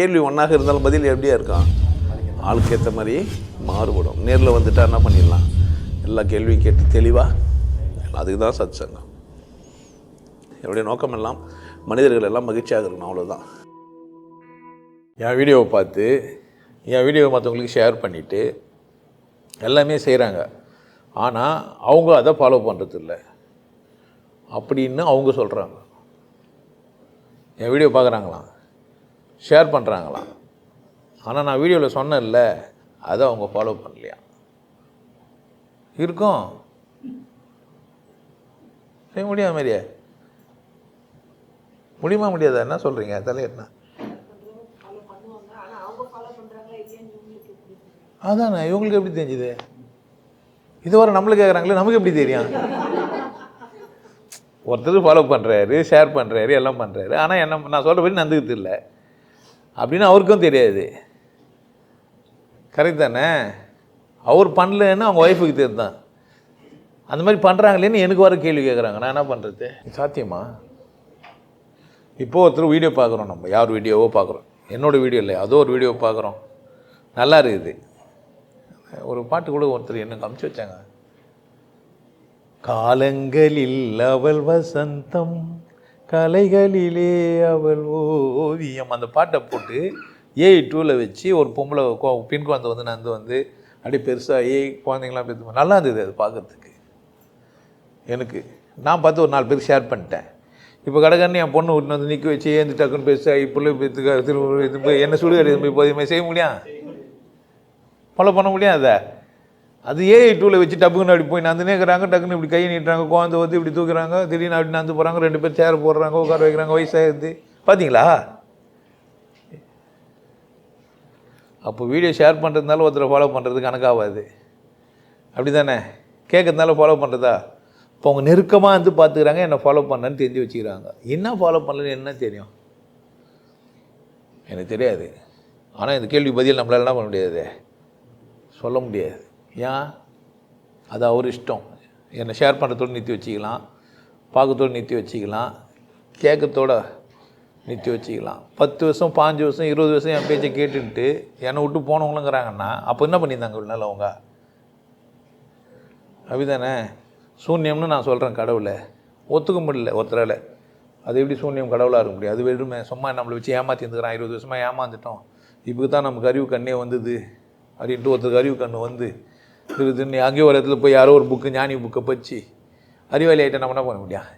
கேள்வி ஒன்றாக இருந்தாலும் பதில் எப்படியா இருக்கான் ஆளுக்கு ஏற்ற மாதிரி மாறுபடும். நேரில் வந்துட்டா என்ன பண்ணிடலாம்? எல்லா கேள்வியும் கேட்டு தெளிவாக அதுக்கு தான் சத் சங்கம் என்னுடைய நோக்கம் எல்லாம் மனிதர்கள் எல்லாம் மகிழ்ச்சியாக இருக்கணும் அவ்வளோதான் என் வீடியோவை பார்த்து என் வீடியோவை மற்றவங்களுக்கு ஷேர் பண்ணிவிட்டு எல்லாமே செய்கிறாங்க ஆனால் அவங்க அதை ஃபாலோ பண்ணுறதில்ல அப்படின்னு அவங்க சொல்கிறாங்க என் வீடியோ பார்க்குறாங்களாம்? ஷேர் பண்ணுறாங்களாம் ஆனால் நான் வீடியோவில் சொன்னேன்ல அதை அவங்க ஃபாலோ பண்ணலையா? இருக்கும். செய்ய முடியாது மாதிரியே. முடியுமா முடியாதா? என்ன சொல்கிறீங்க தலையிட்டா அதானே இவங்களுக்கு எப்படி தெரிஞ்சுது? இதுவரை நம்மளுக்கு கேட்குறாங்களே நமக்கு எப்படி தெரியும்? ஒருத்தர் ஃபாலோ பண்ணுறாரு ஷேர் பண்ணுறாரு எல்லாம் பண்ணுறாரு ஆனால் என்ன நான் சொல்கிறபடி நந்துக்கிறது இல்லை. அப்படின்னு அவருக்கும் தெரியாது. கரெக்ட் தானே? அவர் பண்ணலன்னு அவங்க ஒய்ஃபுக்கு தெரியுதான் அந்த மாதிரி பண்ணுறாங்களேன்னு எனக்கு வர கேள்வி கேட்குறாங்க நான் என்ன பண்ணுறது சாத்தியமா? இப்போது ஒருத்தர் வீடியோ பார்க்குறோம் நம்ம. யார் வீடியோவோ பார்க்குறோம். என்னோடய வீடியோ இல்லை அதோ ஒரு வீடியோ பார்க்குறோம். நல்லா இருக்குது. ஒரு பாட்டு கூட ஒருத்தர் என்ன அமுச்சு வச்சாங்க? காலங்களில் அவள் வசந்தம். கலைகளிலே அவள் ஓவியம். அந்த பாட்டை போட்டு ஏஐ டூவில் வச்சு ஒரு பொம்பளை கொ- பெண் குழந்தை வந்து நந்து வந்து அப்படியே பெருசாக ஏ குழந்தைங்களாம் பெற்று நல்லா இருந்தது அது பார்க்கறதுக்கு. எனக்கு நான் பார்த்து ஒரு நாலு பேருக்கு ஷேர் பண்ணிட்டேன். இப்போ கடைக்காரன் என் பொண்ணு விட்டு வந்து நிற்க வச்சு ஏந்து டக்குன்னு பெருசாக இப்போ பெற்றுக்க திரும்ப இது போய் என்ன சுடுகாடு போய் போதுமே செய்ய முடியும்? ஃபாலோ பண்ண முடியாது. அதை அது ஏஐ டூவில் வச்சு டப்புக்குன்னு அப்படி போய் நந்துனே இருக்கிறாங்க டக்குன்னு இப்படி கையை நீட்டுறாங்க குழந்தை வந்து இப்படி தூக்குறாங்க திடீர்னு அப்படி நந்து போகிறாங்க ரெண்டு பேர் சேர் போடுறாங்க உட்கார வைக்கிறாங்க வயசாகிடுது பார்த்தீங்களா அப்போ வீடியோ ஷேர் பண்ணுறதுனால ஒருத்தரை ஃபாலோ பண்ணுறது கணக்காகாது அப்படி தானே கேட்கறதுனால ஃபாலோ பண்ணுறதா இப்போ அவங்க நெருக்கமாக வந்து பார்த்துக்கிறாங்க என்னை ஃபாலோ பண்ணேன்னு தெரிஞ்சு வச்சுக்கிறாங்க. என்ன ஃபாலோ பண்ணலன்னு என்ன தெரியும்? எனக்கு தெரியாது. ஆனால் இந்த கேள்வி பதில் நம்மளால் என்ன பண்ண முடியாது? சொல்ல முடியாது. ஏன்? அது அவர் இஷ்டம் என்னை ஷேர் பண்ணுறதோடு நிறுத்தி வச்சுக்கலாம். பார்க்கத்தோடு நிறுத்தி வச்சுக்கலாம். கேட்கறதோட நிறுத்தி வச்சுக்கலாம். பத்து வருஷம் பாஞ்சு வருஷம் இருபது வருஷம் என் பேச்சை கேட்டுன்ட்டு என்னை விட்டு போனவங்களுங்கிறாங்கன்னா அப்போ என்ன பண்ணியிருந்தாங்க இவ்வளோ நாள் அவங்க? அப்படிதானே சூன்யம்னு நான் சொல்கிறேன் கடவுளை. ஒத்துக்க முடியல ஒருத்தரால். அது எப்படி சூன்யம் கடவுளாக இருக்க முடியும்? அது வெறுமை சும்மா நம்மளை வச்சு ஏமாற்றி இருந்துக்கிறான். இருபது வருஷமாக ஏமாந்துட்டோம். இப்போ தான் நமக்கு அறிவு கண்ணே வந்தது. அப்படின்ட்டு ஒருத்தருக்கு அறிவு கண்ணு வந்து திரு திரு அங்கேயே ஒரு இடத்துல போய் யாரோ ஒரு புக்கு ஞானி புக்கை பச்சு அறிவாளி ஆகிட்ட நம்ம என்ன பண்ண முடியும்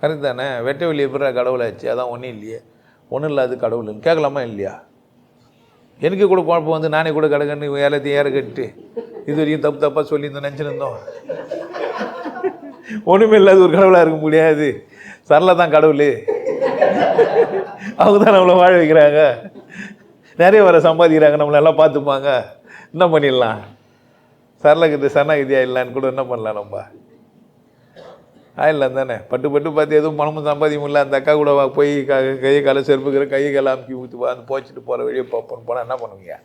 கரெக்ட் தானே? வெட்ட வெளியே எப்படா கடவுளாச்சு அதான் ஒன்றும் இல்லையே. ஒன்றும் இல்லாது கடவுள்னு கேட்கலாமா இல்லையா? எனக்கு கூட குழப்பம் வந்து நானே கூட கடகன்னு ஏலத்தையும் ஏற கட்டு. இது வரைக்கும் தப்பு தப்பாக சொல்லியிருந்தோம் நினச்சிருந்தோம். ஒன்றுமே இல்லாத ஒரு கடவுளாக இருக்க முடியாது. சரளா தான் கடவுள். அவங்க தான் நம்மளை வாழ வைக்கிறாங்க. நிறைய வர சம்பாதிக்கிறாங்க நம்மளை எல்லாம் பார்த்துப்பாங்க. என்ன பண்ணிடலாம்? சரளகிட்ட சரணாகிதியா இல்லைன்னு கூட என்ன பண்ணலாம் நம்ம? ஆயிடலாம் தானே. பட்டு பட்டு பார்த்து எதுவும் பணமும் சம்பாதிக்க முடியல அந்த அக்கா கூட வா- போய் க கையை காலை செருப்புக்கிற கையை காலை அமுக்கி ஊற்றி அந்த போச்சுட்டு போகிற வெளியே பார்ப்போம். போனால் என்ன பண்ணுவீங்க?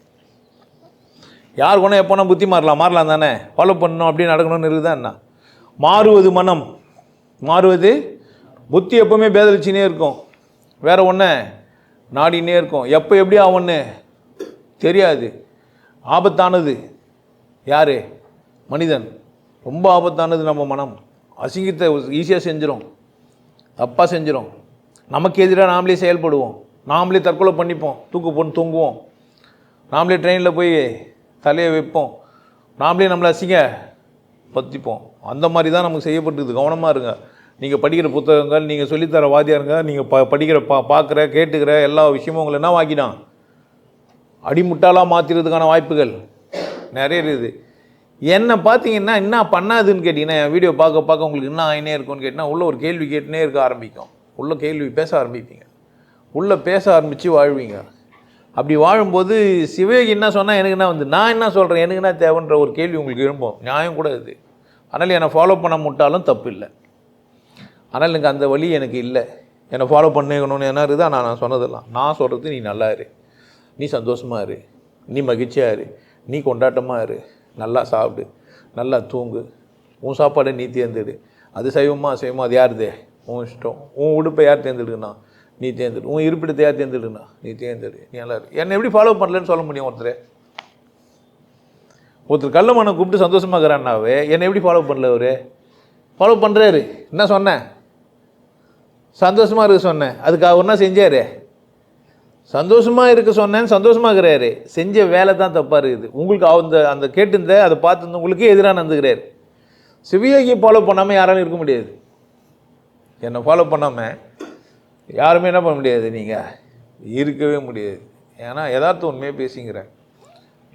யார் கொண்டா எப்போனா புத்தி மாறலாம். மாறலாம் தானே. ஃபாலோ பண்ணணும் அப்படி நடக்கணும்னு இருக்குதா என்ன? மாறுவது மனம். மாறுவது புத்தி எப்போவுமே பேதலிச்சினே இருக்கும். வேறு ஒன்று நாடினே இருக்கும். எப்போ எப்படி ஆகும்னு தெரியாது. ஆபத்தானது. யார்? மனிதன். ரொம்ப ஆபத்தானது நம்ம மனம். அசிங்கத்தை ஈஸியாக செஞ்சிடும் தப்பாக செஞ்சிடும் நமக்கு எதிராக நாமளே செயல்படுவோம். நாமளே தற்கொலை பண்ணிப்போம். தூக்கு போட்டு தூங்குவோம். நாமளே ட்ரெயினில் போய் தலையை வைப்போம். நாமளே நம்மளை அசிங்க பற்றிப்போம் அந்த மாதிரி தான் நமக்கு செய்யப்பட்டுது கவனமாக இருங்க. நீங்கள் படிக்கிற புத்தகங்கள் நீங்கள் சொல்லித்தர வாத்தியாருங்க நீங்கள் ப படிக்கிற பா பார்க்குற கேட்டுக்கிற எல்லா விஷயமும் உங்களை என்ன வாக்கினான் அடிமுட்டாலாக மாற்றிறதுக்கான வாய்ப்புகள் நிறைய இருக்குது. என்னை பார்த்தீங்கன்னா என்ன பண்ணாதுன்னு கேட்டிங்கன்னா என் வீடியோ பார்க்க பார்க்க உங்களுக்கு என்ன ஆயினே இருக்கும்னு கேட்டிங்கன்னா உள்ளே ஒரு கேள்வி கேட்டுனே இருக்க ஆரம்பிக்கும். உள்ள கேள்வி பேச ஆரம்பிப்பீங்க. உள்ளே பேச ஆரம்பித்து வாழ்வீங்க. அப்படி வாழும்போது சிவயோகி என்ன சொன்னால் எனக்கு என்ன வந்து நான் என்ன சொல்கிறேன் எனக்கு என்ன தேவைன்ற ஒரு கேள்வி உங்களுக்கு எழும்போம். நியாயம் கூட இது. அதனால் என்னை ஃபாலோ பண்ண முட்டாலும் தப்பு இல்லை. ஆனால் எனக்கு அந்த வழி எனக்கு இல்லை. என்னை ஃபாலோ பண்ணிக்கணும்னு என்ன இருக்குதா நான் நான் சொன்னதெல்லாம். நான் சொல்கிறது நீ நல்லா இரு. நீ சந்தோஷமாக இரு. நீ மகிழ்ச்சியாக இரு. நீ கொண்டாட்டமாக இரு. நல்லா சாப்பிடு. நல்லா தூங்கு. உன் சாப்பாடை நீ தேர்ந்தெடு. அது சைவமா அசைவமா அது யாருதே? உன் இஷ்டம். உன் உடுப்பை யார் தேர்ந்தெடுக்கணும் நீ தேர்ந்தெடு. உன் இருப்பிடத்தை யார் தேர்ந்தெடுனா நீ தேர்ந்தெடு. நீ நல்லா இரு. என்னை எப்படி ஃபாலோ பண்ணலன்னு சொல்ல முடியும் ஒருத்தர்? ஒருத்தர் கள்ள மனை கூப்பிட்டு இருக்கிறான்னாவே என்னை எப்படி ஃபாலோ பண்ணல அவர்? ஃபாலோ பண்ணுறாரு என்ன சொன்னேன்? சந்தோஷமாக இருக்க சொன்னேன். அதுக்கு அவர் என்ன செஞ்சார். சந்தோஷமாக இருக்க சொன்னேன்னு சந்தோஷமாக இருக்கிறாரு செஞ்ச வேலை தான் தப்பாக இருக்குது. உங்களுக்கு அந்த அந்த கேட்டிருந்த அதை பார்த்துருந்த உங்களுக்கே எதிராக நடந்துக்கிறாரு. சிவியோகியை ஃபாலோ பண்ணாமல் யாராலும் இருக்க முடியாது. என்னை ஃபாலோ பண்ணாமல் யாருமே என்ன பண்ண முடியாது நீங்கள் இருக்கவே முடியாது. ஏன்னா எதார்த்தம் உண்மையாக பேசிங்கிறேன்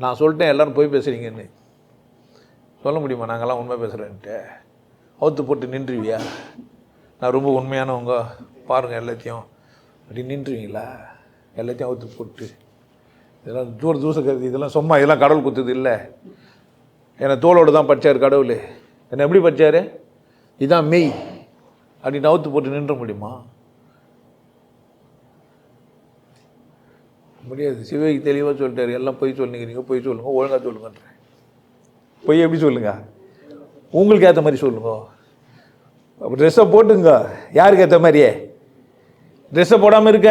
நான் சொல்லிட்டேன் எல்லோரும் போய் பேசுகிறீங்கன்னு சொல்ல முடியுமா? நாங்கள்லாம் உண்மை பேசுகிறேன்ட்டு அவுத்து போட்டு நின்றுவியா? நான் ரொம்ப உண்மையானவங்க. பாருங்கள் எல்லாத்தையும். அப்படி நின்றுவீங்களா? எல்லாத்தையும் அவுத்து போட்டு. இதெல்லாம் தூர தூச கருதி இதெல்லாம் சும்மா இதெல்லாம் கடவுள் குத்துது இல்லை. என்னை தோளோடு தான் படித்தார் கடவுள். என்னை எப்படி படித்தார் இதான் மெய். அப்படின்னு அவுத்து போட்டு நின்ற முடியுமா? முடியாது. சிவகி தெளிவாக சொல்லிட்டாரு. எல்லாம் பொய் சொல்லுங்கிறீங்க பொய் சொல்லுங்க ஒழுங்காக சொல்லுங்கன்றேன். பொய் எப்படி சொல்லுங்க? உங்களுக்கு ஏற்ற மாதிரி சொல்லுங்க. ட்ரெஸ்ஸை போட்டுங்க. யாருக்கு ஏற்ற மாதிரியே? ட்ரெஸ்ஸை போடாமல் இருக்க.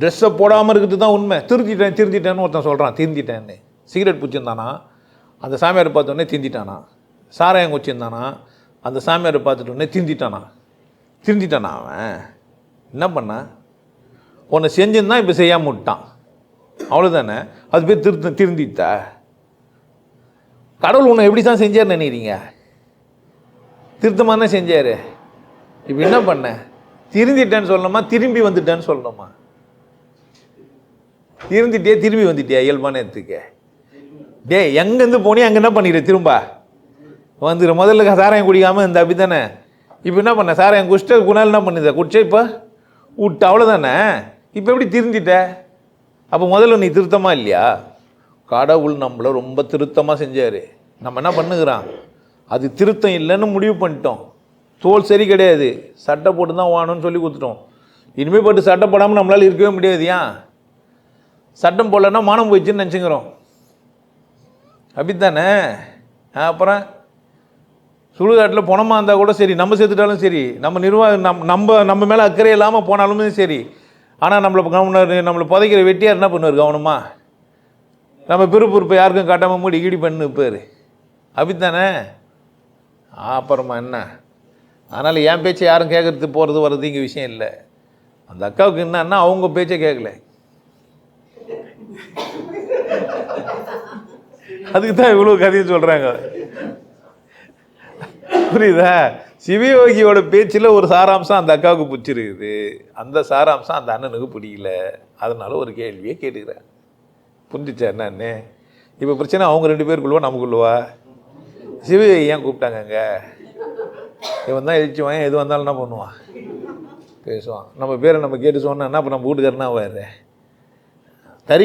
ட்ரெஸ்ஸை போடாமல் இருக்கிறது தான் உண்மை. திருந்திட்டேன் திருந்திட்டேன்னு ஒருத்தன் சொல்கிறான் திருந்திட்டேன்னு. சிகரெட் பிடிச்சிருந்தானா? அந்த சாமியார் பார்த்தோன்னே திருந்திட்டானா? சாராயம் குச்சிருந்தானா அந்த சாமியார் பார்த்துட்டோன்னே திருந்திட்டானா? திருந்திட்டானா அவன்? என்ன பண்ணான் உன்னை செஞ்சிருந்தான் இப்போ செய்யாமல் விட்டான். அவ்வளோதானே அது பேர் திருத்த திருந்திட்ட. கடவுள் உன்னை எப்படி தான் செஞ்சார் நினைக்கிறீங்க? திருத்தமாக தான் செஞ்சார். இப்போ என்ன பண்ண? திருந்திட்டேன்னு சொல்லணுமா? திரும்பி வந்துட்டேன்னு சொல்லணுமா? திருந்திட்டே திரும்பி வந்துட்டியா இயல்பான இடத்துக்கு? டேய் எங்கேருந்து போனியே அங்கே என்ன பண்ணிடு திரும்ப. வந்துடு முதல்ல சாராயம் குடிக்காமல் இந்த அப்படி தானே இப்போ என்ன பண்ண? சாராயம் குடிச்சிட்டு குணால் என்ன பண்ணுத? குடிச்சே இப்போ? விட்ட அவ்வளோதானே இப்போ எப்படி திருந்திட்ட? அப்போ முதல்ல நீ திருத்தமாக இல்லையா? கடவுள் நம்மளை ரொம்ப திருத்தமாக செஞ்சார். நம்ம என்ன பண்ணுகிறான்? அது திருத்தம் இல்லைன்னு முடிவு பண்ணிட்டோம். தோல் சரி கிடையாது. சட்டை போட்டு தான் வாணும்னு சொல்லி கொடுத்துட்டோம். இனிமேல் பட்டு சட்டை போடாமல் நம்மளால் இருக்கவே முடியாது ஏன்? சட்டம் போடலன்னா மானம் போயிடுச்சுன்னு நினச்சிக்கிறோம். அப்படித்தானே? அப்புறம் சுடுகாட்டில் பணமாக இருந்தால் கூட சரி நம்ம செத்துட்டாலும் சரி நம்ம நிர்வாகம் நம் நம்ம நம்ம மேலே அக்கறை இல்லாமல் போனாலுமே சரி. ஆனால் நம்மளை கவனம் நம்மளை புதைக்கிற வெட்டியார் என்ன பண்ணுவார் கவனமாக நம்ம பிறப்பு யாருக்கும் காட்டாமல் மூடி ஈடி பண்ணு பேர் அப்படித்தானே? அப்புறமா என்ன? அதனால் என் பேச்சை யாரும் கேட்குறது போகிறது வர்றது இங்கே விஷயம் இல்லை. அந்த அக்காவுக்கு என்னன்னா அவங்க பேச்சை கேட்கல அதுக்கு தான் இவ்வளோ கதையை சொல்கிறாங்க புரியுதா? சிவயோகியோட பேச்சில் ஒரு சாராம்சம் அந்த அக்காவுக்கு பிடிச்சிருக்குது. அந்த சாராம்சம் அந்த அண்ணனுக்கு பிடிக்கல. அதனால ஒரு கேள்வியை கேட்டுக்கிறேன். புரிஞ்சிச்சா என்னன்னு? இப்போ பிரச்சனை அவங்க ரெண்டு பேருக்குள்ளவா நமக்குள்ளவா? சிவகை ஏன் கூப்பிட்டாங்கங்க? இவன் தான் எழுச்சுவான் எது வந்தாலும் என்ன பண்ணுவான்? பேசுவான். நம்ம பேரை நம்ம கேட்டு சொன்னால் என்ன இப்போ நம்ம வீட்டுக்காரனா வேறு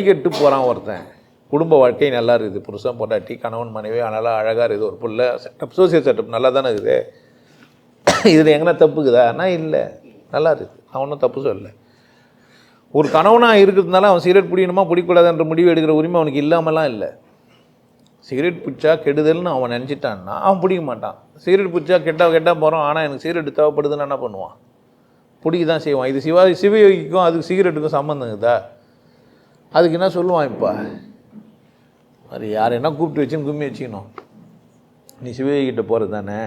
கெட்டு போகிறான் ஒருத்தன். குடும்ப வாழ்க்கை நல்லா இருக்குது. புருஷன் பொண்டாட்டி கணவன் மனைவி நல்லா அழகாக இருக்குது. ஒரு புள்ள செட்டப் சோசியல் செட்டப் நல்லா தானே இருக்குது. இதில் எங்கன்னா ஆனால் இல்லை. நல்லா இருக்குது. நான் ஒன்றும் தப்பு சொல்லலை. ஒரு கணவனாக இருக்கிறதுனால அவன் சிகரெட் பிடிக்கணுமா பிடிக்கூடாதுன்ற முடிவு எடுக்கிற உரிமை அவனுக்கு இல்லாமலாம் இல்லை. சிகரெட் பிடிச்சா கெடுதல்னு அவன் நினச்சிட்டான்னா அவன் பிடிக்க மாட்டான். சிகரெட் பிடிச்சா கெட்டால் கெட்டால் போகிறான் ஆனால் எனக்கு சிகரெட் தேவைப்படுதுன்னு என்ன பண்ணுவான்? பிடிக்க தான் செய்வான். இது சிவா சிவயோகிக்கும் அதுக்கு சிகரெட்டுக்கும் சம்மந்தம் இருக்குதா? அதுக்கு என்ன சொல்லுவான் இப்போ? அது யார் என்ன கூப்பிட்டு வச்சுன்னு கும்மி வச்சுக்கணும். நீ சிவகிட்ட போகிறது தானே?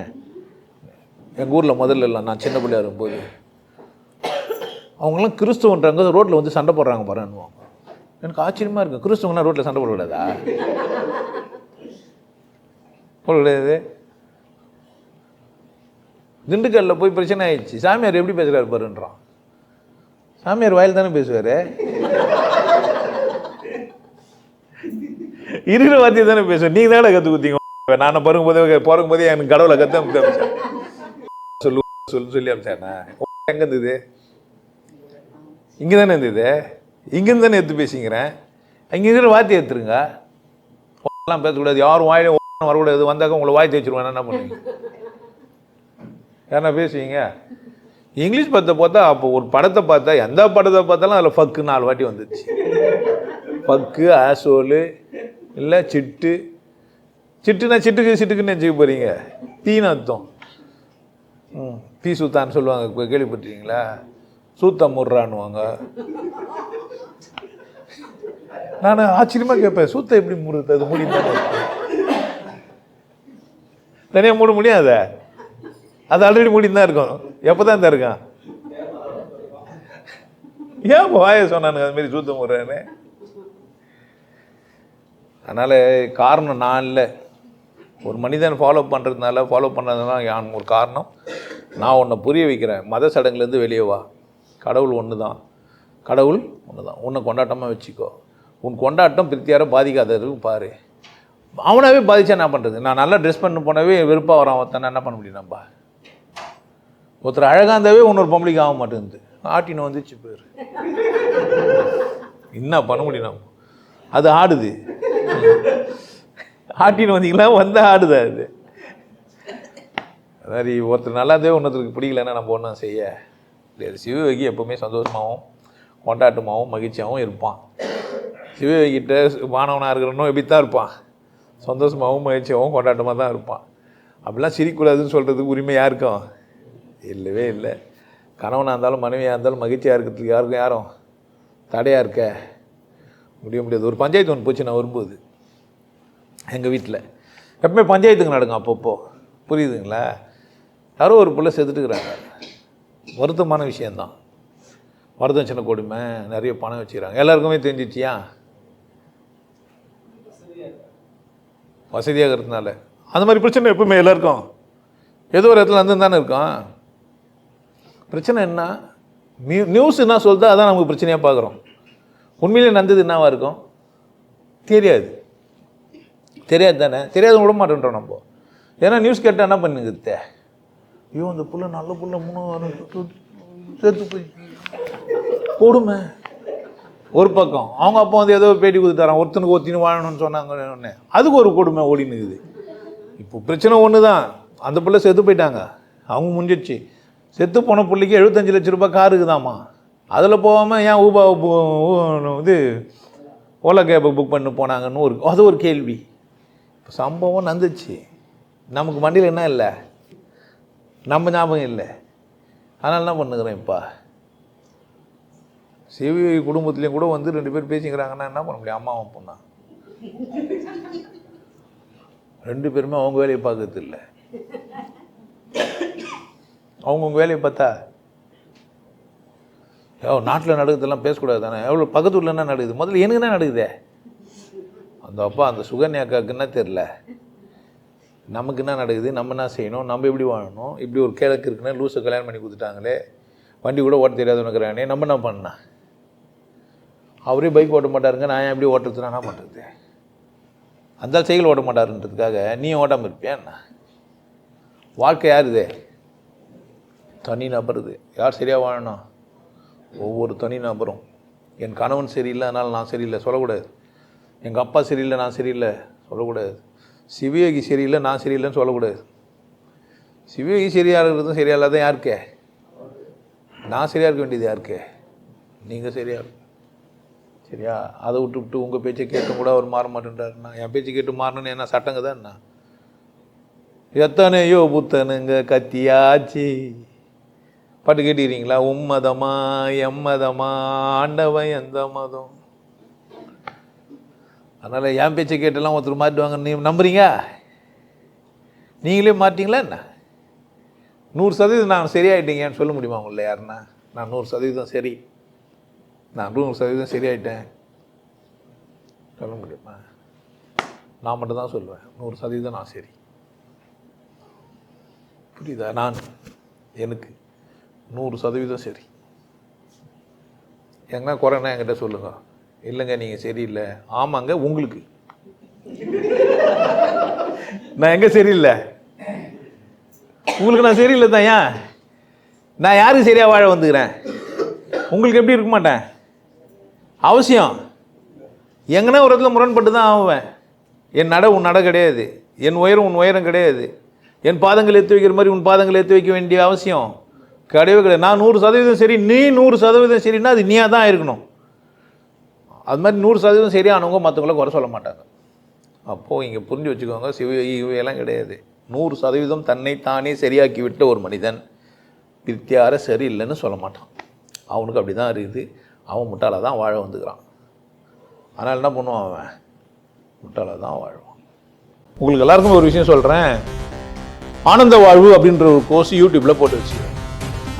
எங்கள் ஊரில் முதல்ல இல்லை நான் சின்ன பிள்ளையாக இருக்கும்போது. அவங்களாம் கிறிஸ்துவன்றாங்க ரோட்டில் வந்து சண்டை போடுறாங்க பாருன்னுவாங்க. எனக்கு ஆச்சரியமாக இருக்குது கிறிஸ்துவங்களாம் ரோட்டில் சண்டை போடக்கூடாதா போடக்கூடாது திண்டுக்கல்ல போய் பிரச்சனை ஆயிடுச்சு. சாமியார் எப்படி பேசுகிறார் பாருன்றான். சாமியார் வாயில் தானே பேசுவார்? இருக்கிற வார்த்தையை தானே பேசுவேன் நீங்கள் தானே கற்று குத்திங்க நான் பிறக்கும் போதே பிறக்கும் போதே எனக்கு கடவுளை கற்று அமைச்சேன் சொல்லு சொல்லு சொல்லி அமைச்சேண்ணா எங்கே இருந்தது இங்கே தானே இருந்தது இங்கேருந்து தானே எடுத்து பேசிக்கிறேன். இங்கே இருக்கிற வார்த்தையை எடுத்துருங்க. எல்லாம் பேசக்கூடாது. யாரும் வாயிலும் வரக்கூடாது வந்தாக்க உங்களை வாய் தேய்ச்சிருவேன். என்ன பண்ணுவீங்க? என்ன பேசுவீங்க? இங்கிலீஷ் படத்தை பார்த்தா அப்போ ஒரு படத்தை பார்த்தா எந்த படத்தை பார்த்தாலும் அதில் ஃபக்கு நாலு வாட்டி வந்துச்சு. ஃபக்கு ஆசோலு இல்லை சிட்டு. சிட்டுனா சிட்டுக்கு சிட்டுக்குன்னு நினச்சிக்க போகிறீங்க தீன அர்த்தம். ம் பீ சுத்தான்னு சொல்லுவாங்க. இப்போ கேள்விப்பட்டிருக்கீங்களா? சூத்தம் முர்றான்னுவாங்க. நான் ஆச்சரியமாக கேட்பேன் சூத்தை எப்படி மூடுறது அது மூடி தனியாக மூட முடியாத? அது ஆல்ரெடி மூடி தான் இருக்கும். எப்போ தான் இருக்கான் ஏன் இப்போ வாயை சொன்னானுங்க? அது மாதிரி சூத்தம் முடுறேன்னு. அதனால் காரணம் நான் இல்லை. ஒரு மனிதன் ஃபாலோ பண்ணுறதுனால ஃபாலோ பண்ணுறதுனால யான் ஒரு காரணம். நான் உன்னை புரிய வைக்கிறேன். மத சடங்குலேருந்து வெளியே வா. கடவுள் ஒன்று தான் கடவுள் ஒன்று தான் உன்னை கொண்டாட்டமாக வச்சுக்கோ. உன் கொண்டாட்டம் பிரித்தியாரை பாதிக்காததுக்கு பாரு. அவனாவே பாதிச்சா என்ன பண்ணுறது நான் நல்லா ட்ரெஸ் பண்ண போனவே வெறுப்பாக வரான் ஒருத்தன். என்ன பண்ண முடியும் நம்ம? ஒருத்தர் அழகாக இருந்தாவே இன்னொரு பப்ளிக் ஆக மாட்டேங்குது. ஆட்டின வந்துச்சு பேர். என்ன பண்ண முடியும் நம்ம? அது ஆடுது. ஆட்டின்னு வந்தீங்களா? வந்து ஆடுது அது? மாதிரி ஒருத்தர் நல்லாதே ஒன்றுத்தருக்கு பிடிக்கலன்னா நம்ம ஒன்றும் செய்ய. முடியாது சிவயோகி எப்பவுமே சந்தோஷமாகவும் கொண்டாட்டமாகவும் மகிழ்ச்சியாகவும் இருப்பான். சிவயோகிட்ட மாணவனாக இருக்கிறனும் எப்படி தான் இருப்பான். சந்தோஷமாகவும் மகிழ்ச்சியாகவும் கொண்டாட்டமாக தான் இருப்பான். அப்படிலாம் சிரிக்கூடாதுன்னு சொல்கிறதுக்கு உரிமை யாருக்கும் இல்லவே இல்லை. கணவனாக இருந்தாலும் மனைவியாக இருந்தாலும் மகிழ்ச்சியாக இருக்கிறதுக்கு யாருக்கும் யாரும் தடையாக இருக்க முடிய முடியாது. ஒரு பஞ்சாயத்து ஒன்று போச்சு நான் வரும்போது. எங்கள் வீட்டில் எப்பவுமே பஞ்சாயத்துக்கு நடக்கும் அப்பப்போ. புரியுதுங்களா? யாரோ ஒரு பிள்ளை செத்துட்டுக்கிறாங்க. வருத்தமான விஷயந்தான் வரதட்சணை கொடுமை நிறைய பணம் வச்சுக்கிறாங்க. எல்லாருக்குமே தெரிஞ்சிச்சியா? வசதியாக இருக்கிறதுனால அந்த மாதிரி பிரச்சனை எப்பவுமே எல்லாருக்கும் ஏதோ ஒரு இடத்துல வந்து தானே இருக்கும் பிரச்சனை என்ன நியூ நியூஸ் என்ன சொல்லுதோ அதான் நமக்கு பிரச்சனையாக பார்க்குறோம் உண்மையிலே நடந்தது என்னவா இருக்கும் தெரியாது தெரியாது தானே தெரியாத விட மாட்டேன்றோம் நம்ம ஏன்னா நியூஸ் கேட்டால் என்ன பண்ணுங்க ஐயோ அந்த புள்ள நல்ல புள்ள மூணு சேர்த்து போய் கொடுமை ஒரு பக்கம். அவங்க அப்பா வந்து ஏதோ பேட்டி கொடுத்துட்டாரான் ஒருத்தனுக்கு ஒத்தின்னு வாழணும்னு சொன்னாங்க உடனே. அதுக்கு ஒரு கொடுமை ஓடின்னு இருக்குது இப்போ பிரச்சனை ஒன்று தான் அந்த பிள்ளை செத்து போயிட்டாங்க. அவங்க முடிஞ்சிடுச்சு. செத்து போன பிள்ளைக்கு எழுபத்தஞ்சு லட்ச ரூபாய் கார் இருக்குதாம்மா அதில் போகாமல் ஏன் ஊபா இது ஓலா கேபை புக் பண்ணி போனாங்கன்னு ஒரு அது ஒரு கேள்வி. இப்போ சம்பவம் நடந்துச்சு. நமக்கு மண்டியில் என்ன இல்லை? நம்ம ஞாபகம் இல்லை. அதனால் என்ன பண்ணுகிறேன் இப்போ? சிவிஐ குடும்பத்துலேயும் கூட வந்து ரெண்டு பேர் பேசிக்கிறாங்கன்னா என்ன பண்ண முடியும்? அம்மாவும் பொண்ணா ரெண்டு பேருமே அவங்க வேலையை பார்க்கறது இல்லை அவங்கவுங்க வேலையை பார்த்தா ஏ நாட்டில் நடக்குதெல்லாம் பேசக்கூடாது தானே எவ்வளோ பக்கத்து ஊரில் என்ன நடக்குது? முதல்ல எனக்கு என்ன நடக்குதே? அந்த அப்பா அந்த சுகன்யா அக்காவுக்கு என்ன தெரில நமக்கு என்ன நடக்குது? நம்ம என்ன செய்யணும்? நம்ம எப்படி வாழணும்? இப்படி ஒரு கிழக்கு இருக்குன்னா லூஸை கல்யாணம் பண்ணி கொடுத்துட்டாங்களே. வண்டி கூட ஓட்ட தெரியாதவனுக்குறானே நம்ம என்ன பண்ணா அவரே பைக் ஓட்ட மாட்டாருங்க நான் எப்படி ஓட்டுறதுனா நான் பண்ணுறது அந்த சைக்கிள் ஓட்ட மாட்டாருன்றதுக்காக நீ ஓட்டாமல் இருப்பியா வாழ்க்கை யார் இது? தனி நபர் இது. யார் சரியாக வாழணும்? ஒவ்வொரு தனி நபரும். என் கணவன் சரியில்லை அதனால் நான் சரியில்லை சொல்லக்கூடாது. எங்கள் அப்பா சரியில்லை நான் சரியில்லை சொல்லக்கூடாது. சிவயோகி சரியில்லை நான் சரியில்லைன்னு சொல்லக்கூடாது. சிவயோகி சரியாக இருக்கிறதும் சரியாக இல்லாத யாருக்கே? நான் சரியாக இருக்க வேண்டியது யாருக்கே? நீங்கள் சரியாக சரியா? அதை விட்டு விட்டு உங்கள் பேச்சை கேட்டும் கூட அவர் மாற மாட்டேன்றாருண்ணா. என் பேச்சு கேட்டு மாறணும்னு என்ன சட்டங்க தான் எத்தனையோ புத்தனுங்க கத்தியாச்சு. பாட்டு கேட்டுக்கிறீங்களா? உம்மதமா எம்மதமா ஆண்டவன் எந்த மதம்? அதனால் என் பேச்சை கேட்டெல்லாம் ஒருத்தர் மாட்டுவாங்க நீ நம்புறீங்க? நீங்களே மாட்டிங்களா என்ன? நூறு சதவீதம் நான் சரியாயிட்டீங்கன்னு சொல்ல முடியுமா உங்களை யாருன்னா? நான் நூறு சதவீதம் சரி. நான் நூறு சதவீதம் சரியாயிட்டேன். சொல்ல முடியுமா நான் மட்டும் தான் சொல்லுவேன். நூறு சதவீதம் நான் சரி. புரியுதா? நான் எனக்கு நூறு சதவீதம் சரி. எங்கன்னா குறைனா என்கிட்ட சொல்லுங்க. இல்லைங்க நீங்கள் சரியில்லை. ஆமாங்க உங்களுக்கு. நான் எங்கே சரியில்லை? உங்களுக்கு நான் சரியில்லை தான் ஏன் நான் யாருக்கு சரியாக வாழ வந்துக்கிறேன்? உங்களுக்கு எப்படி இருக்க மாட்டேன்? அவசியம். எங்கன்னா ஒரு இடத்துல முரண்பட்டு தான் ஆவேன் என் நட உன் நட கிடையாது. என் உயரம் உன் உயரம் கிடையாது. என் பாதங்கள் எடுத்து வைக்கிற மாதிரி உன் பாதங்கள் எடுத்து வைக்க வேண்டிய அவசியம் கிடையவே கிடையாது. நான் நூறு சதவீதம் சரி நீ நூறு சதவீதம் சரின்னா அது நீயாக தான் இருக்கணும். அது மாதிரி நூறு சதவீதம் சரியானவங்க மற்றவங்கள குறை சொல்ல மாட்டாங்க. அப்போது இங்கே புரிஞ்சு வச்சுக்கோங்க சிவ இவையெல்லாம் கிடையாது. நூறு சதவீதம் தன்னை தானே சரியாக்கி விட்ட ஒரு மனிதன் பிரித்தியார சரியில்லைன்னு சொல்ல மாட்டான். அவனுக்கு அப்படி தான் இருக்குது. அவன் முட்டாளாக தான் வாழ வந்துக்கிறான். அதனால் என்ன பண்ணுவான் அவன்? முட்டாளாக தான் வாழ்வான். உங்களுக்கு எல்லாருக்கும் ஒரு விஷயம் சொல்கிறேன் ஆனந்த வாழ்வு அப்படின்ற ஒரு கோர்ஸ் யூடியூப்பில் போட்டு வச்சு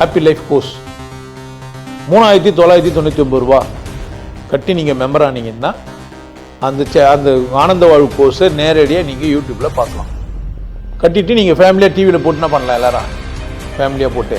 ஹாப்பி லைஃப் கோர்ஸ் மூணாயிரத்தி தொள்ளாயிரத்தி தொண்ணூற்றி ஒம்பது ரூபா கட்டி நீங்கள் மெம்பர் ஆனீங்கன்னா அந்த சே அந்த ஆனந்த வாழ்வு கோர்ஸை நேரடியாக நீங்கள் யூடியூப்பில் பார்க்கலாம். கட்டிட்டு நீங்கள் ஃபேமிலியாக டிவியில் போட்டு என்ன பண்ணலாம் எல்லாரும். ஃபேமிலியாக போட்டு.